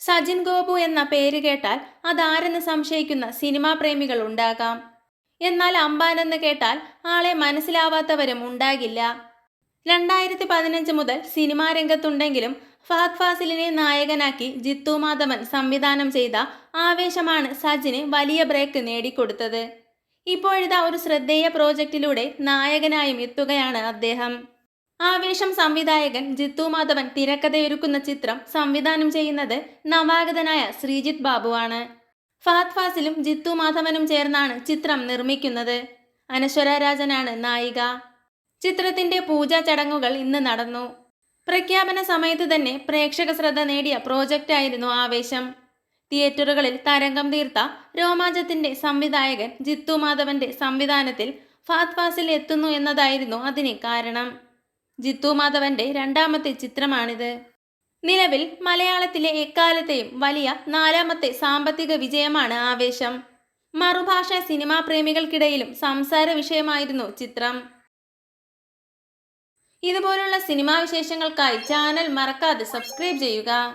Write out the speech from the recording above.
സജിൻ ഗോപു എന്ന പേര് കേട്ടാൽ അതാരെന്ന് സംശയിക്കുന്ന സിനിമാ പ്രേമികൾ ഉണ്ടാകാം. എന്നാൽ അമ്പാൻ എന്ന് കേട്ടാൽ ആളെ മനസ്സിലാവാത്തവരും ഉണ്ടാകില്ല. രണ്ടായിരത്തി പതിനഞ്ച് മുതൽ സിനിമാ രംഗത്തുണ്ടെങ്കിലും ഫഹദ് ഫാസിലിനെ നായകനാക്കി ജിത്തു മാധവൻ സംവിധാനം ചെയ്ത ആവേശമാണ് സജിന് വലിയ ബ്രേക്ക് നേടിക്കൊടുത്തത്. ഇപ്പോഴിതാ ഒരു ശ്രദ്ധേയ പ്രോജക്റ്റിലൂടെ നായകനായും എത്തുകയാണ് അദ്ദേഹം. ആവേശം സംവിധായകൻ ജിത്തു മാധവൻ തിരക്കഥയൊരുക്കുന്ന ചിത്രം സംവിധാനം ചെയ്യുന്നത് നവാഗതനായ ശ്രീജിത്ത് ബാബുവാണ്. ഫഹദ് ഫാസിലും ജിത്തു മാധവനും ചേർന്നാണ് ചിത്രം നിർമ്മിക്കുന്നത്. അനശ്വര രാജനാണ് നായിക. ചിത്രത്തിന്റെ പൂജാ ചടങ്ങുകൾ ഇന്ന് നടന്നു. പ്രഖ്യാപന സമയത്ത് തന്നെ പ്രേക്ഷക ശ്രദ്ധ നേടിയ പ്രോജക്റ്റായിരുന്നു ആവേശം. തിയേറ്ററുകളിൽ തരംഗം തീർത്ത രോമാഞ്ചത്തിന്റെ സംവിധായകൻ ജിത്തു മാധവന്റെ സംവിധാനത്തിൽ ഫാത് ഫാസിൽ എത്തുന്നു എന്നതായിരുന്നു അതിന് കാരണം. ജിത്തു മാധവന്റെ രണ്ടാമത്തെ ചിത്രമാണിത്. നിലവിൽ മലയാളത്തിലെ എക്കാലത്തെയും വലിയ നാലാമത്തെ സാമ്പത്തിക വിജയമാണ് ആവേശം. മറുഭാഷ സിനിമാ പ്രേമികൾക്കിടയിലും സംസാര വിഷയമായിരുന്നു ചിത്രം. ഇതുപോലുള്ള സിനിമാ വിശേഷങ്ങൾക്കായി ചാനൽ മറക്കാതെ സബ്സ്ക്രൈബ് ചെയ്യുക.